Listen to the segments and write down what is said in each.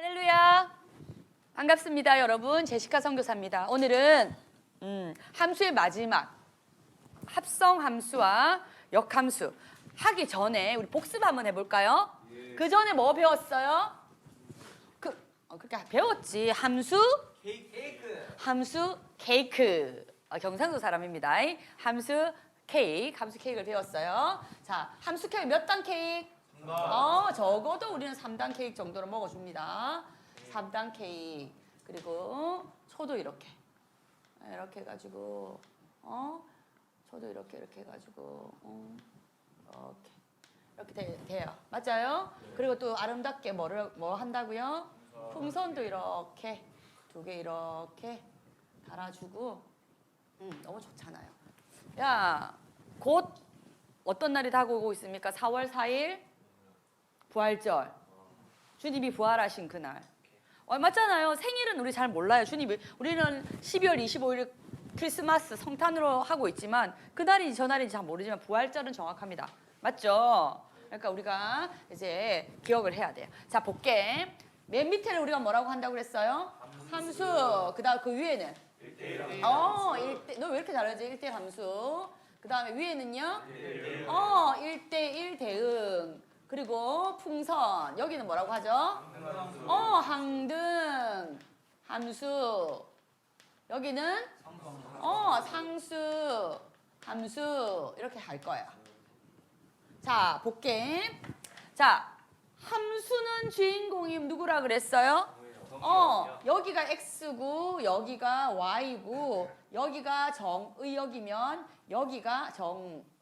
할렐루야. 반갑습니다, 여러분. 제시카 선교사입니다. 오늘은 음, 함수의 마지막 합성 함수와 역함수 하기 전에 우리 복습 한번 해볼까요? 그 전에 뭐 배웠어요? 그 어, 그렇게 배웠지. 함수 케이크. 함수 케이크. 어, 경상도 사람입니다. 함수 케이크, 함수 케이크를 배웠어요. 자, 함수 케이크 몇 단 케이크? 어, 적어도 우리는 3단 케이크 정도로 먹어줍니다. 3단 케이크. 그리고 초도 이렇게. 이렇게 해가지고, 어, 초도 이렇게 이렇게 해가지고, 어, 이렇게. 이렇게 돼, 돼요. 맞아요? 그리고 또 아름답게 뭐를, 뭐 한다고요? 풍선도 이렇게 두 개 이렇게 달아주고, 음, 너무 좋잖아요. 야, 곧 어떤 날이 다가오고 있습니까? 4월 4일 부활절. 주님이 부활하신 그날. 어, 맞잖아요. 생일은 우리 잘 몰라요. 주님이 우리는 12월 25일 크리스마스 성탄으로 하고 있지만 그날이 저날인지 잘 모르지만 부활절은 정확합니다. 맞죠? 그러니까 우리가 이제 기억을 해야 돼요. 자, 볼게. 맨 밑에를 우리가 뭐라고 한다고 그랬어요? 함수. 그다음 그 위에는 어, 1대 너왜 이렇게 잘하지? 1대 함수. 그다음에 위에는요? 어, 1대1 대응. 그리고 풍선. 여기는 뭐라고 하죠? 어, 항등. 함수. 여기는 어, 상수. 함수. 이렇게 할 거야. 자, 볼게. 자, 함수는 주인공이 누구라 그랬어요? 어, 여기가 x고 여기가 y고 여기가 정의역이면 여기가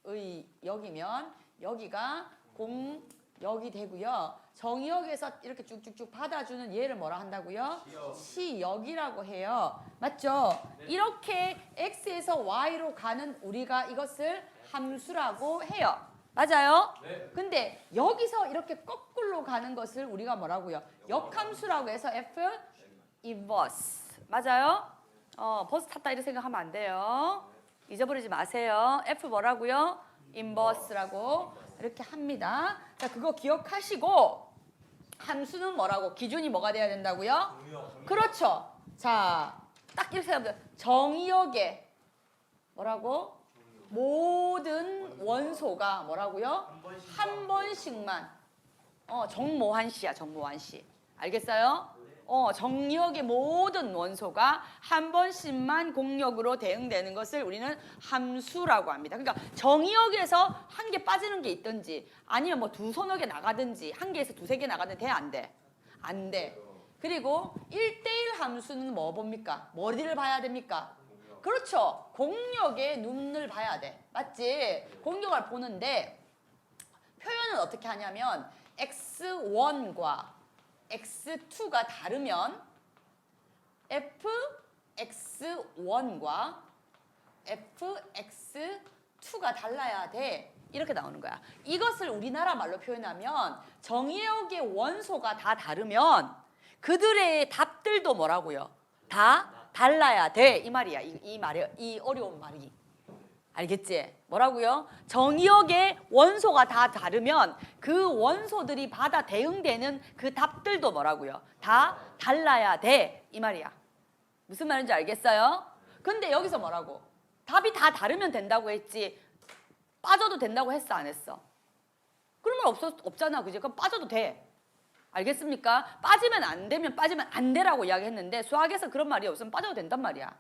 정의역이면 여기가 공역이 되고요. 정의역에서 이렇게 쭉쭉쭉 받아주는 얘를 뭐라 한다고요? 시역 이라고 해요. 맞죠? 이렇게 x에서 y로 가는 우리가 이것을 함수라고 해요. 맞아요? 근데 여기서 이렇게 거꾸로 가는 것을 우리가 뭐라고요? 역함수라고 해서 F inverse. 맞아요? 어, 버스 탔다 이렇게 생각하면 안 돼요. 잊어버리지 마세요. F 뭐라고요? inverse라고 이렇게 합니다. 자, 그거 기억하시고 함수는 뭐라고? 기준이 뭐가 돼야 된다고요? 그렇죠. 자, 딱 이렇게 하면 정의역에 뭐라고? 모든 원소가 뭐라고요? 한 번씩만 어 정모한 씨야 정모한 씨 알겠어요? 어 정력의 모든 원소가 한 번씩만 공력으로 대응되는 것을 우리는 함수라고 합니다. 그러니까 정의역에서 한 개 빠지는 게 있든지 아니면 뭐 두 서너 개 나가든지 한 개에서 두세 개 나가든 돼 안 돼? 안 돼. 그리고 1대1 함수는 뭐 봅니까? 머리를 봐야 됩니까? 그렇죠. 공력의 눈을 봐야 돼. 맞지? 공력을 보는데 표현은 어떻게 하냐면 x1과 x2가 다르면 fx1과 fx2가 달라야 돼. 이렇게 나오는 거야. 이것을 우리나라 말로 표현하면 정의역의 원소가 다 다르면 그들의 답들도 뭐라고요? 다 달라야 돼. 이 말이야. 이, 이 말이 이 어려운 말이. 알겠지? 뭐라고요? 정의역의 원소가 다 다르면 그 원소들이 받아 대응되는 그 답들도 뭐라고요? 다 달라야 돼. 이 말이야. 무슨 말인지 알겠어요? 근데 여기서 뭐라고? 답이 다 다르면 된다고 했지. 빠져도 된다고 했어, 안 했어? 그러면 없었, 없잖아. 그지? 그럼 빠져도 돼. 알겠습니까? 빠지면 안 되면 빠지면 안 되라고 이야기했는데 수학에서 그런 말이 없으면 빠져도 된단 말이야.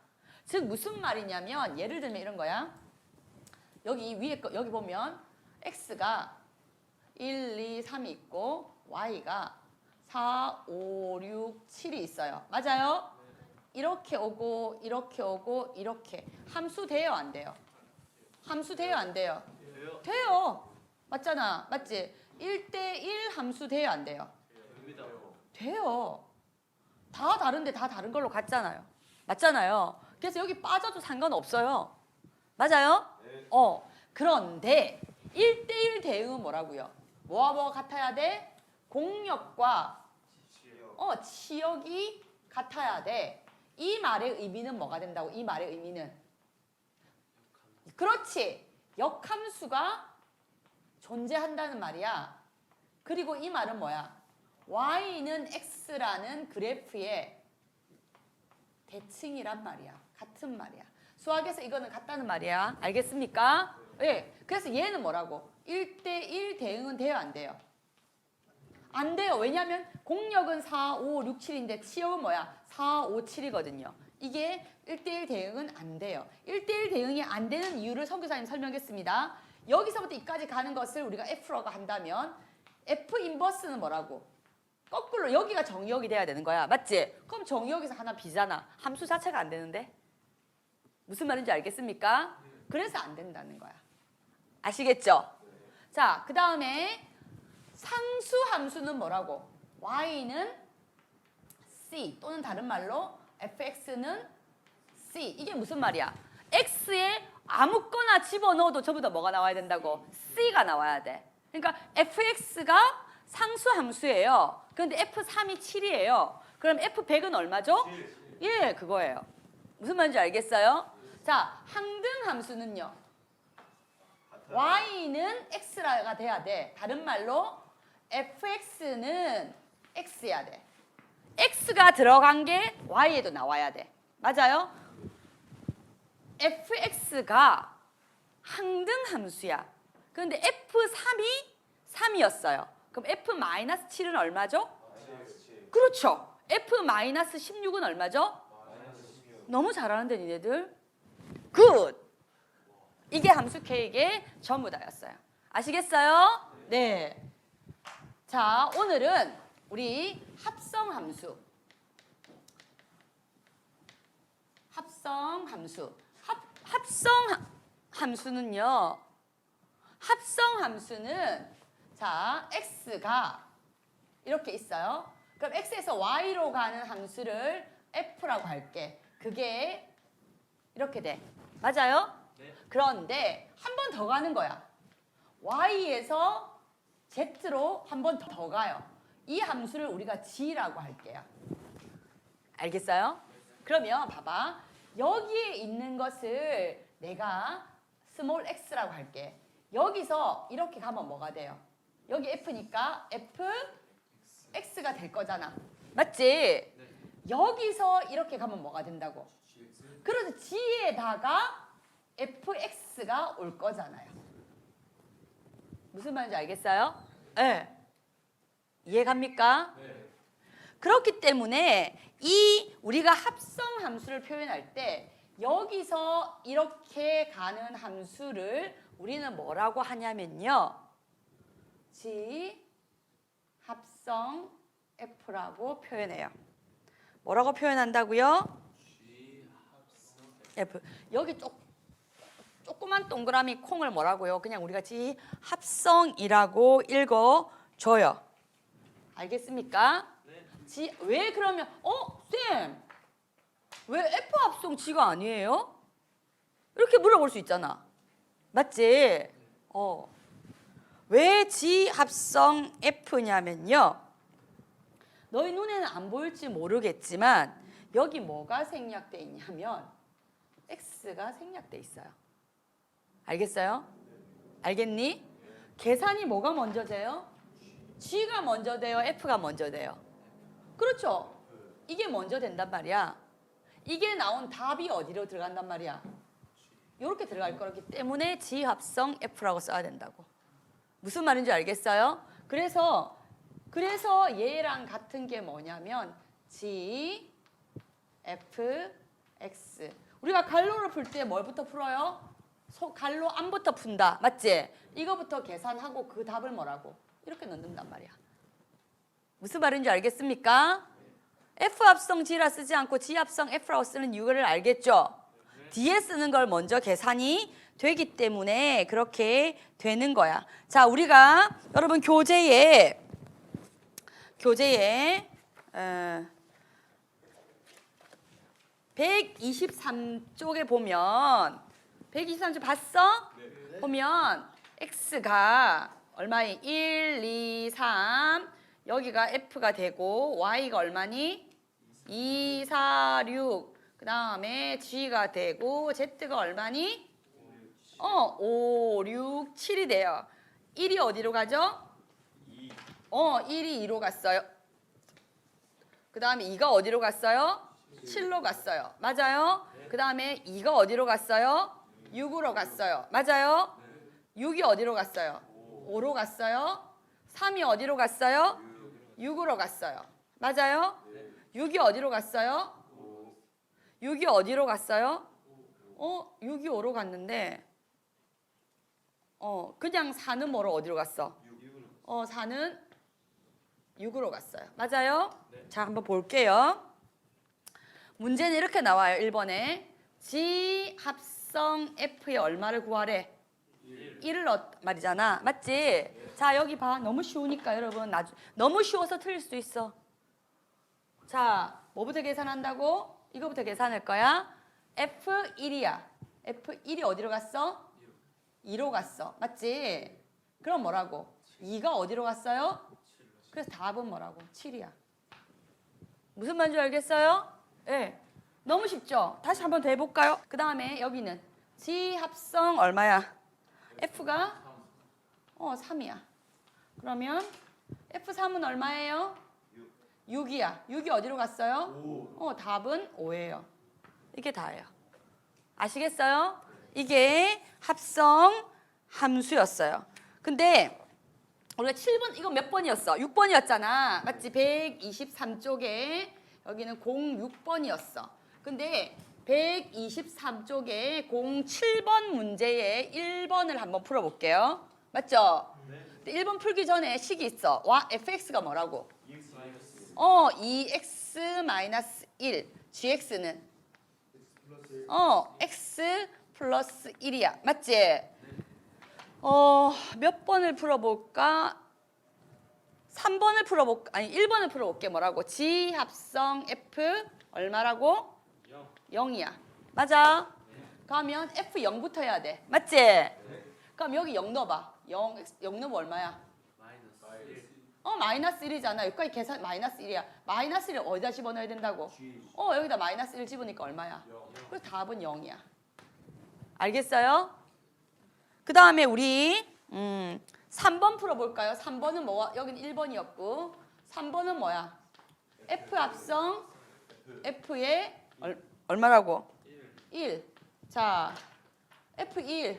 즉 무슨 말이냐면 예를 들면 이런 거야. 여기 위에 거 여기 보면 x가 1, 2, 3이 있고 y가 4, 5, 6, 7이 있어요. 맞아요? 이렇게 오고 이렇게 오고 이렇게 함수 돼요 안 돼요? 함수 돼요 안 돼요? 돼요. 맞잖아. 맞지? 1대1 함수 돼요 안 돼요? 돼요. 다 다른데 다 다른 걸로 갔잖아요. 맞잖아요. 그래서 여기 빠져도 상관없어요. 맞아요? 어. 그런데 1대1 대응은 뭐라고요? 뭐와 뭐가 같아야 돼? 공력과 어, 치역이 같아야 돼. 이 말의 의미는 뭐가 된다고? 이 말의 의미는 그렇지. 역함수가 존재한다는 말이야. 그리고 이 말은 뭐야? y는 x라는 그래프의 대칭이란 말이야. 같은 말이야. 수학에서 이거는 같다는 말이야. 알겠습니까? 예. 그래서 얘는 뭐라고? 1대1 대응은 돼요, 안 돼요? 안 돼요. 왜냐면 공력은 4, 5, 6, 7인데 치역은 뭐야? 4, 5, 7이거든요. 이게 1대1 대응은 안 돼요. 1대1 대응이 안 되는 이유를 선교사님 설명했습니다. 여기서부터 이까지 가는 것을 우리가 F라고 한다면 F 인버스는 뭐라고? 거꾸로 여기가 정의역이 돼야 되는 거야. 맞지? 그럼 정의역에서 하나 비잖아. 함수 자체가 안 되는데. 무슨 말인지 알겠습니까? 그래서 안 된다는 거야. 아시겠죠? 자, 그 다음에 상수 함수는 뭐라고? y는 c 또는 다른 말로 fx는 c. 이게 무슨 말이야? x에 아무거나 집어넣어도 전부 다 뭐가 나와야 된다고? c가 나와야 돼. 그러니까 fx가 상수 함수예요. 그런데 f3이 7이에요. 그럼 f100은 얼마죠? 예, 그거예요. 무슨 말인지 알겠어요? 자, 항등 함수는요. y는 x가 돼야 돼. 다른 말로 fx는 x야 돼. x가 들어간 게 y에도 나와야 돼. 맞아요? fx가 항등 함수야. 그런데 f3이 3이었어요. 그럼 f-7은 얼마죠? 그렇죠. f-16은 얼마죠? 너무 잘하는데 니네들. 굿. 이게 함수 K의 전부 다였어요. 아시겠어요? 네. 자, 오늘은 우리 합성 함수. 합성 함수. 합, 합성 하- 함수는요. 합성 함수는 자, x가 이렇게 있어요. 그럼 x에서 y로 가는 함수를 f라고 할게. 그게 이렇게 돼. 맞아요? 그런데 한 번 더 가는 거야. y에서 z로 한 번 더 가요. 이 함수를 우리가 g라고 할게요. 알겠어요? 그러면 봐봐. 여기에 있는 것을 내가 스몰 x라고 할게. 여기서 이렇게 가면 뭐가 돼요? 여기 f니까 f x가 될 거잖아. 맞지? 여기서 이렇게 가면 뭐가 된다고? 그래서 g에다가 fx가 올 거잖아요. 무슨 말인지 알겠어요? 네. 이해갑니까? 그렇기 때문에 이 우리가 합성 함수를 표현할 때 여기서 이렇게 가는 함수를 우리는 뭐라고 하냐면요. g 합성 f라고 표현해요. 뭐라고 표현한다고요? F. 여기 조, 조그만 동그라미 콩을 뭐라고요? 그냥 우리가 지 합성이라고 읽어줘요. 알겠습니까? 지, 왜 그러면 어? 쌤! 왜 F 합성 G가 아니에요? 이렇게 물어볼 수 있잖아. 맞지? 어. 왜 G 합성 F냐면요. 너희 눈에는 안 보일지 모르겠지만 여기 뭐가 생략돼 있냐면 X가 생략돼 있어요. 알겠어요? 알겠니? 계산이 뭐가 먼저 돼요? G가 먼저 돼요? F가 먼저 돼요? 그렇죠. 이게 먼저 된단 말이야. 이게 나온 답이 어디로 들어간단 말이야? 이렇게 들어갈 거기 때문에 G 합성 F라고 써야 된다고. 무슨 말인지 알겠어요? 그래서 그래서 얘랑 같은 게 뭐냐면 G F X. 우리가 갈로를 풀 때 뭘부터 풀어요? 소 갈로 안부터 푼다. 맞지? 이거부터 계산하고 그 답을 뭐라고? 이렇게 넣는단 말이야. 무슨 말인지 알겠습니까? F 합성 G라 쓰지 않고 G 합성 F라고 쓰는 이유를 알겠죠? 뒤에 쓰는 걸 먼저 계산이 되기 때문에 그렇게 되는 거야. 자, 우리가 여러분 교재에 교재에 어, 123쪽에 보면 123쪽 봤어? 보면 x가 얼마이? 1, 2, 3 여기가 f가 되고 y가 얼마니? 2, 4, 6 그 다음에 g가 되고 z가 얼마니? 어, 5, 6, 7이 돼요. 1이 어디로 가죠? 어, 1이 2로 갔어요. 그 다음에 2가 어디로 갔어요? 7로 갔어요. 맞아요? 그 다음에 2가 어디로 갔어요? 6으로 갔어요. 맞아요? 6이 어디로 갔어요? 5로 갔어요. 3이 어디로 갔어요? 6으로 갔어요. 맞아요? 6이 어디로 갔어요? 6이 어디로 갔어요? 어, 6이 5로 갔는데 어, 그냥 4는 뭐로 어디로 갔어? 어, 4는 6으로 갔어요. 맞아요? 자, 한번 볼게요. 문제는 이렇게 나와요. 1번에 G 합성 F의 얼마를 구하래? 1을 얻 말이잖아. 맞지? 자, 여기 봐. 너무 쉬우니까 여러분 나중 너무 쉬워서 틀릴 수도 있어. 자, 뭐부터 계산한다고? 이거부터 계산할 거야. F1이야. F1이 어디로 갔어? 2로 갔어. 맞지? 그럼 뭐라고? 2가 어디로 갔어요? 그래서 답은 뭐라고? 7이야. 무슨 말인지 알겠어요? 예. 네. 너무 쉽죠? 다시 한번 더 해볼까요? 그 다음에 여기는 G 합성 얼마야? F가 어 3이야. 그러면 F3은 얼마예요? 6 이야. 6이 어디로 갔어요? 어 답은 5예요. 이게 다예요. 아시겠어요? 이게 합성 함수였어요. 근데 우리가 7번 이거 몇 번이었어? 6번이었잖아. 맞지? 123쪽에 여기는 06번이었어. 근데 123쪽에 07번 문제에 1번을 한번 풀어 볼게요. 맞죠? 근데 1번 풀기 전에 식이 있어. 와, fx가 뭐라고? 어, 2x 1. gx는 어, x 플러스 1이야. 맞지? 어, 몇 번을 풀어볼까? 3번을 풀어볼까? 아니, 1번을 풀어볼게. 뭐라고? G 합성 F 얼마라고? 0. 이야 맞아? 그러면 F 0부터 해야 돼. 맞지? 그럼 여기 0 넣어봐. 0, 0 넣으면 얼마야? 어, 마이너스 1이잖아. 여기까지 계산 마이너스 1이야. 마이너스 1을 어디다 집어넣어야 된다고? 어, 여기다 마이너스 1 집으니까 얼마야? 그래서 답은 0이야. 알겠어요? 그 다음에 우리 음, 3번 풀어볼까요? 3번은 뭐? 여기는 1번이었고 3번은 뭐야? F 합성 F의 얼, 얼마라고? 1. 자, F1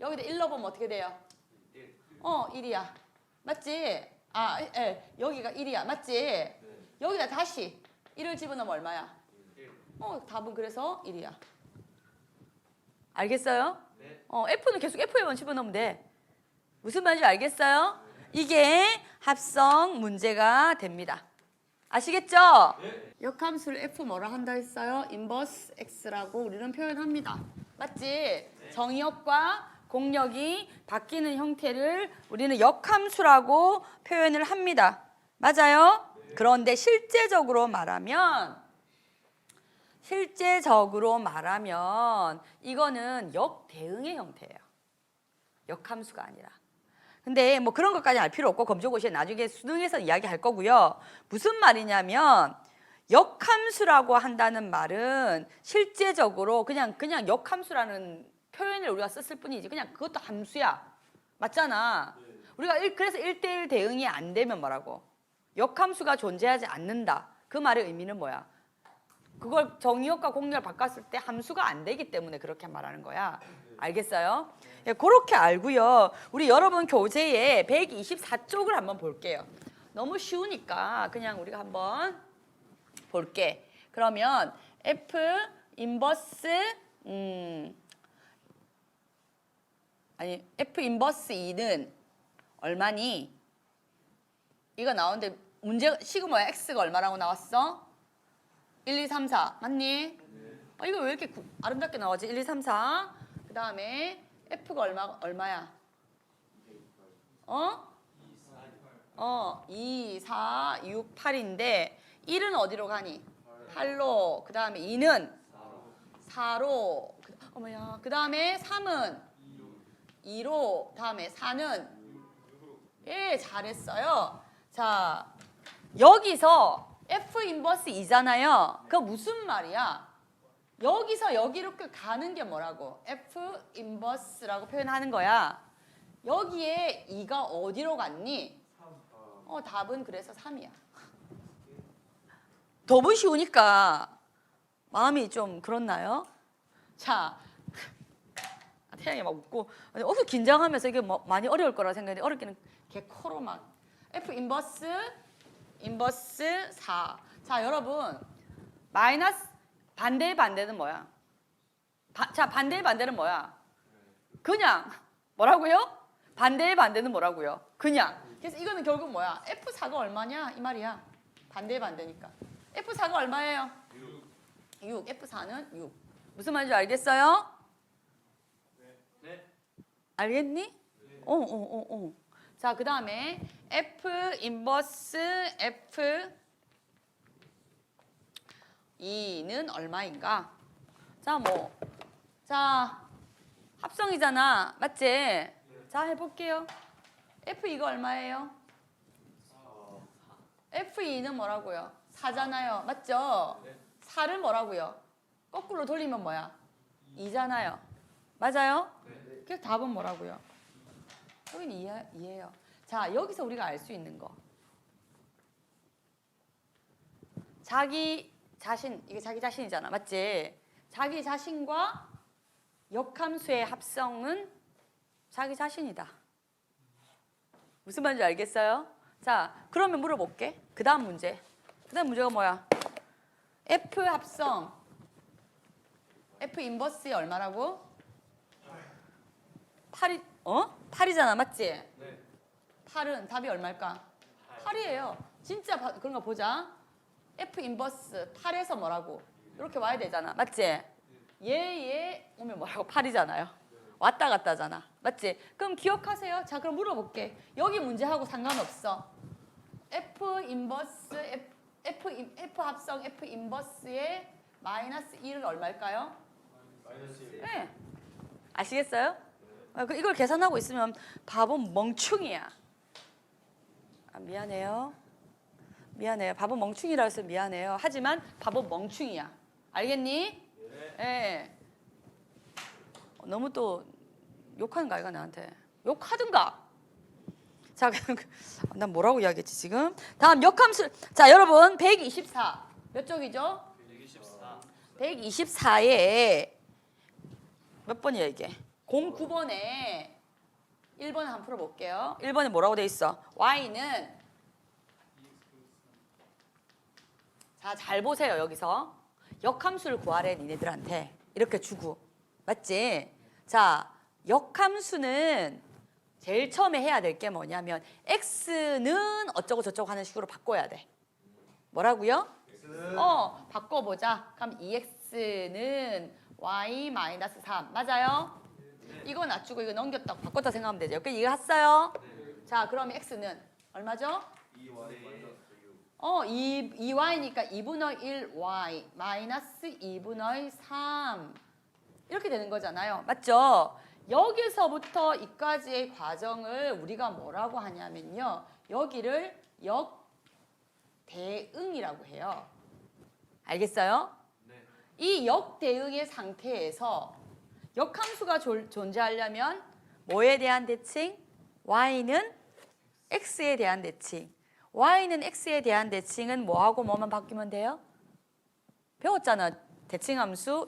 여기다 1 넣어보면 어떻게 돼요? 어, 1이야. 맞지? 아, 예, 여기가 1이야. 맞지? 여기다 다시 1을 집어넣으면 얼마야? 어, 답은 그래서 1이야. 알겠어요? 어, F는 계속 F에만 집어넣으면 돼. 무슨 말인지 알겠어요? 이게 합성 문제가 됩니다. 아시겠죠? 역함수를 F 뭐라 한다 했어요? 인버스 X라고 우리는 표현합니다. 맞지? 정의역과 공력이 바뀌는 형태를 우리는 역함수라고 표현을 합니다. 맞아요? 그런데 실제적으로 말하면 실제적으로 말하면 이거는 역대응의 형태예요. 역함수가 아니라. 근데 뭐 그런 것까지 알 필요 없고 검정고시에 나중에 수능에서 이야기할 거고요. 무슨 말이냐면 역함수라고 한다는 말은 실제적으로 그냥 그냥 역함수라는 표현을 우리가 썼을 뿐이지 그냥 그것도 함수야. 맞잖아. 우리가 일- 그래서 1대1 대응이 안 되면 뭐라고? 역함수가 존재하지 않는다. 그 말의 의미는 뭐야? 그걸 정의역과 공략을 바꿨을 때 함수가 안 되기 때문에 그렇게 말하는 거야. 알겠어요? 예, 그렇게 알고요. 우리 여러분 교재에 124쪽을 한번 볼게요. 너무 쉬우니까 그냥 우리가 한번 볼게. 그러면 F 인버스 음 아니 F 인버스 2는 얼마니? 이거 나오는데 문제 시그마 x가 얼마라고 나왔어? 1, 2, 3, 4 맞니? 어, 이거 왜 이렇게 구- 아름답게 나오지? 1, 2, 3, 4. 그 다음에 F가 얼마, 얼마야? 어? 어, 2, 4, 6, 8인데 1은 어디로 가니? 8로. 그 다음에 2는 4로. 어머야. 그 다음에 3은 2로. 다음에 4는 예, 잘했어요. 자, 여기서 F 인버스 2잖아요. 그거 무슨 말이야? 여기서 여기 이렇게 가는 게 뭐라고? F 인버스라고 표현하는 거야. 여기에 2가 어디로 갔니? 어, 답은 그래서 3이야. 너무 쉬우니까 마음이 좀 그렇나요? 자, 아, 태양이 막 웃고 어서 긴장하면서 이게 뭐 많이 어려울 거라 생각했는데 어렵기는 개 코로 막 F 인버스 인버스 4. 자, 여러분 마이너스 반대의 반대는 뭐야? 바, 자, 반대의 반대는 뭐야? 그냥 뭐라고요? 반대의 반대는 뭐라고요? 그냥. 그래서 이거는 결국 뭐야? F4가 얼마냐? 이 말이야. 반대의 반대니까. F4가 얼마예요? 6. F4는 6. 무슨 말인지 알겠어요? 네. 알겠니? 어, 어, 어, 어. 자, 그 다음에 F 인버스 F 2는 얼마인가? 자, 뭐. 자, 합성이잖아. 맞지? 자, 해볼게요. F 이거 얼마예요? F2는 뭐라고요? 4잖아요. 맞죠? 네. 4를 뭐라고요? 거꾸로 돌리면 뭐야? 2잖아요. 맞아요? 네. 그래서 답은 뭐라고요? 여기는 이해, 이해요. 자, 여기서 우리가 알 수 있는 거. 자기 자신, 이게 자기 자신이잖아. 맞지? 자기 자신과 역함수의 합성은 자기 자신이다. 무슨 말인지 알겠어요? 자, 그러면 물어볼게. 그 다음 문제. 그 다음 문제가 뭐야? F 합성. F 인버스의 얼마라고? 8이, 어? 8이잖아. 맞지? 네. 8은 답이 얼마일까? 8이에요. 진짜 바- 그런 거 보자. F 인버스 8에서 뭐라고? 이렇게 와야 되잖아. 맞지? 얘 얘 오면 뭐라고? 8이잖아요. 왔다 갔다잖아. 맞지? 그럼 기억하세요. 자, 그럼 물어볼게. 여기 문제하고 상관없어. F 인버스 F, F, 인- F 합성 F 인버스의 마이너스 1은 얼마일까요? 마이너스 1. 네. 아시겠어요? 아, 그 이걸 계산하고 있으면 바본 멍충이야. 아, 미안해요. 미안해요. 바본 멍충이라 해서 미안해요. 하지만 바본 멍충이야. 알겠니? 네. 예. 어, 너무 또 욕하는 거 아이가 나한테. 욕하든가. 자, 난 뭐라고 이야기했지 지금? 다음 역함수. 자, 여러분 124. 몇 쪽이죠? 124. 124에 몇 번이야 이게? 09번에 1번을 한번 풀어볼게요. 1번에 뭐라고 돼 있어? y는 자 잘 보세요 여기서 역함수를 구하래 니네들한테 이렇게 주고 맞지? 자 역함수는 제일 처음에 해야 될 게 뭐냐면 x는 어쩌고 저쩌고 하는 식으로 바꿔야 돼. 뭐라고요? 어, 바꿔 보자. 그럼 2x는 y 마이너스 3 맞아요? 이거 낮추고 이거 넘겼다고 바꿨다 생각하면 되죠. 여기 이거 했어요? 자, 그럼 x는 얼마죠? 2y 마이너스 6. 어, 2, 2y니까 2분의 1y 마이너스 2분의 3 이렇게 되는 거잖아요. 맞죠? 여기서부터 이까지의 과정을 우리가 뭐라고 하냐면요. 여기를 역대응이라고 해요. 알겠어요? 네. 이 역대응의 상태에서 역함수가 졸- 존재하려면 뭐에 대한 대칭? y는 x에 대한 대칭. Y는 x에 대한 대칭은 뭐하고 뭐만 바뀌면 돼요? 배웠잖아. 대칭함수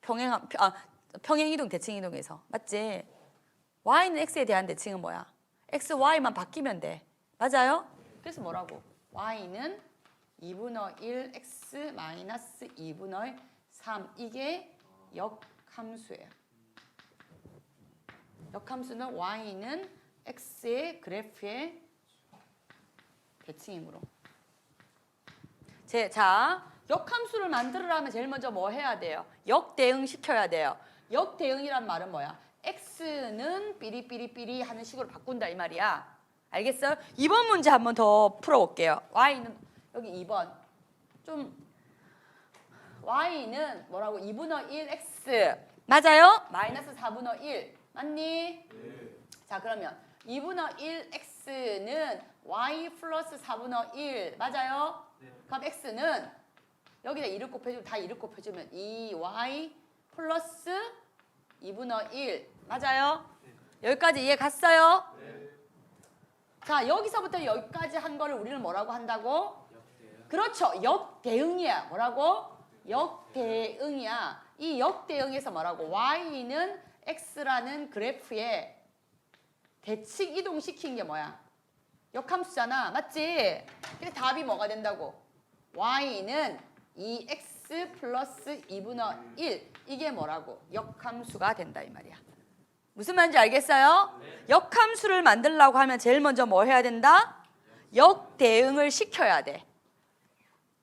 평행 아, 평행 이동 대칭 이동에서 맞지? y는 x에 대한 대칭은 뭐야? x, y만 바뀌면 돼. 맞아요? 그래서 뭐라고? y는 2분의 1 x 마이너스 2분의 3 이게 역함수예요. 역함수는 y는 x의 그래프의 대칭이므로. 제, 자, 역함수를 만들으려면 제일 먼저 뭐 해야 돼요? 역대응 시켜야 돼요. 역대응이란 말은 뭐야? x는 삐리삐리삐리 하는 식으로 바꾼다 이 말이야. 알겠어요? 이번 문제 한번 더 풀어볼게요. y는 여기 2번 좀 y는 뭐라고 2분의 1 x 맞아요? 마이너스 4분의 1 맞니? 네. 자 그러면 2분의 1 x는 y 플러스 4분의 1 맞아요? 네. 그럼 x는 여기다 2를 곱해주면 다 2를 곱해주면 2y 플러스 2분의 1 맞아요? 여기까지 이해 갔어요? 네. 자 여기서부터 여기까지 한 거를 우리는 뭐라고 한다고? 역대요. 그렇죠. 역대응이야. 뭐라고? 역대응이야. 이 역대응에서 뭐라고? y는 x라는 그래프에 대칭 이동시킨 게 뭐야? 역함수잖아. 맞지? 그래서 답이 뭐가 된다고? y는 2x 플러스 2분의 1 이게 뭐라고? 역함수가 된다 이 말이야. 무슨 말인지 알겠어요? 역함수를 만들려고 하면 제일 먼저 뭐 해야 된다? 역대응을 시켜야 돼.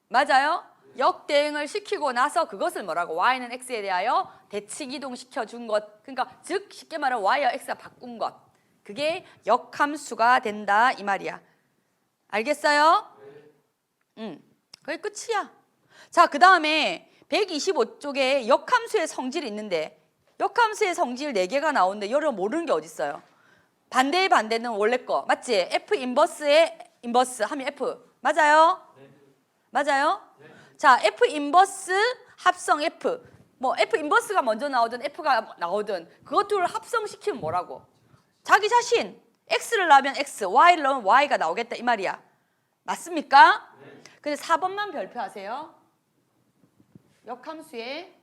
맞아요? 역대응을 시키고 나서 그것을 뭐라고? y는 x에 대하여 대칭 이동시켜 준 것. 그러니까 즉 쉽게 말하면 y와 x가 바꾼 것. 그게 역함수가 된다 이 말이야. 알겠어요? 응. 그게 끝이야. 자, 그 다음에 125쪽에 역함수의 성질이 있는데 역함수의 성질 4개가 나오는데 여러분 모르는 게 어디 있어요? 반대의 반대는 원래 거. 맞지? f 인버스의 인버스 하면 f. 맞아요? 맞아요? 자, F 인버스 합성 F. 뭐 F 인버스가 먼저 나오든 F가 나오든 그것 둘을 합성시키면 뭐라고? 자기 자신. X를 넣으면 X, Y를 넣으면 Y가 나오겠다 이 말이야. 맞습니까? 근데 4번만 별표하세요. 역함수의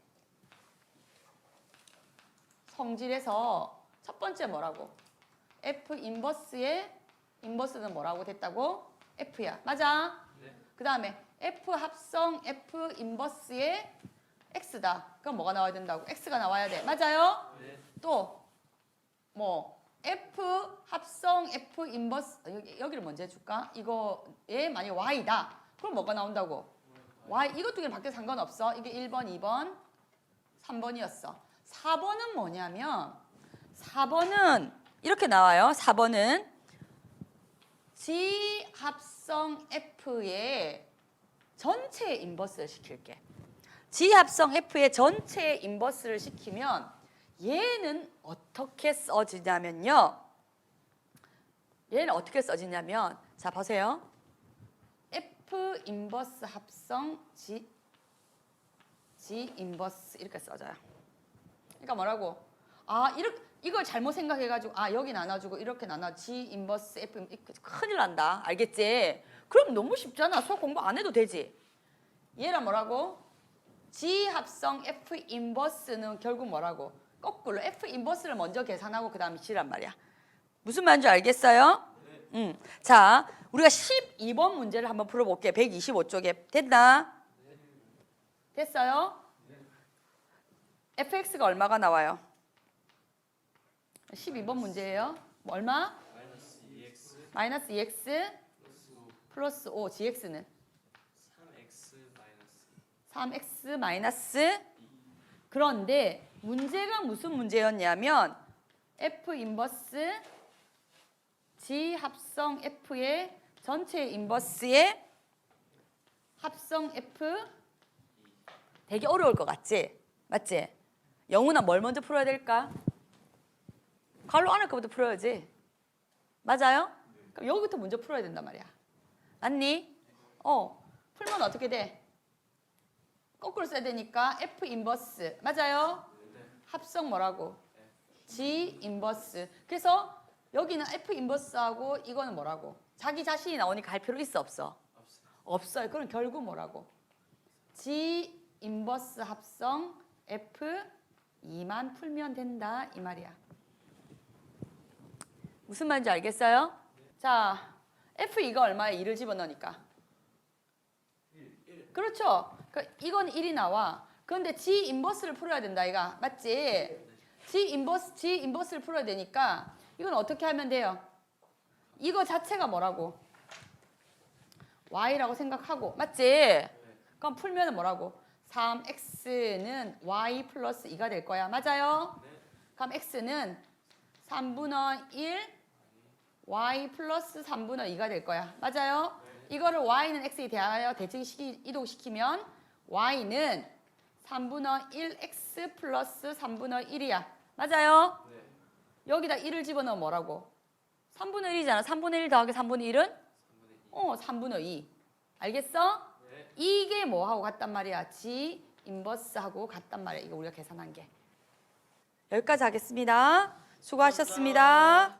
성질에서 첫 번째 뭐라고? F 인버스의 인버스는 뭐라고 됐다고? F야. 맞아? 그 다음에 F 합성 F 인버스의 X다. 그럼 뭐가 나와야 된다고? X가 나와야 돼. 맞아요? 네. 또뭐 F 합성 F 인버스 어, 여기, 여기를 먼저 해줄까? 이거에 만약 Y다. 그럼 뭐가 나온다고? Y 이것 두 개는 바뀌어 상관없어. 이게 1번, 2번, 3번이었어. 4번은 뭐냐면 4번은 이렇게 나와요. 4번은 G 합성 F의 전체 인버스를 시킬게. G 합성 F의 전체 인버스를 시키면 얘는 어떻게 써지냐면요. 얘는 어떻게 써지냐면 자 보세요. F 인버스 합성 G G 인버스 이렇게 써져요. 그러니까 뭐라고? 아 이렇게 이걸 잘못 생각해가지고 아 여기 나눠주고 이렇게 나눠 G 인버스 F 큰일 난다. 알겠지? 그럼 너무 쉽잖아. 수학 공부 안 해도 되지. 얘랑 뭐라고? G 합성 F 인버스는 결국 뭐라고? 거꾸로 F 인버스를 먼저 계산하고 그 다음에 G란 말이야. 무슨 말인지 알겠어요? 음. 자, 우리가 12번 문제를 한번 풀어볼게요. 125쪽에 됐나? 됐어요? fx가 얼마가 나와요? 12번 문제예요. 뭐 얼마? 마이너스 2x 마이너스 2x 플러스 5, gx는 3x 마이너스 3x 마이너스 그런데 문제가 무슨 문제였냐면 f 인버스 g 합성 f의 전체 인버스의 합성 f 되게 어려울 것 같지? 맞지? 영훈아 뭘 먼저 풀어야 될까? 갈로 안할 거부터 풀어야지. 맞아요? 그럼 여기부터 먼저 풀어야 된단 말이야. 맞니? 어. 풀면 어떻게 돼? 거꾸로 써야 되니까 F 인버스. 맞아요? 합성 뭐라고? G 인버스. 그래서 여기는 F 인버스하고 이거는 뭐라고? 자기 자신이 나오니까 할 필요 있어 없어? 없어 요. 그럼 결국 뭐라고? G 인버스 합성 F 2만 풀면 된다 이 말이야. 무슨 말인지 알겠어요? 자, F 이거 얼마에 2를 집어넣으니까? 그렇죠. 그 이건 1이 나와. 그런데 G 인버스를 풀어야 된다 이가 맞지? G 인버스 G 인버스를 풀어야 되니까 이건 어떻게 하면 돼요? 이거 자체가 뭐라고? y라고 생각하고 맞지? 그럼 풀면은 뭐라고? 3x는 y 플러스 2가 될 거야. 맞아요? 그럼 x는 3분의 1 y 플러스 3분의 2가 될 거야. 맞아요? 이거를 y는 x에 대하여 대칭시키 이동시키면 y는 3분의 1x 플러스 3분의 1이야. 맞아요? 네. 여기다 1을 집어넣으면 뭐라고? 3분의 1이잖아. 3분의 1 더하기 3분의 1은? 3분의 2 어, 3분의 2. 알겠어? 네. 이게 뭐하고 같단 말이야? G 인버스하고 같단 말이야. 이거 우리가 계산한 게. 여기까지 하겠습니다. 수고하셨습니다.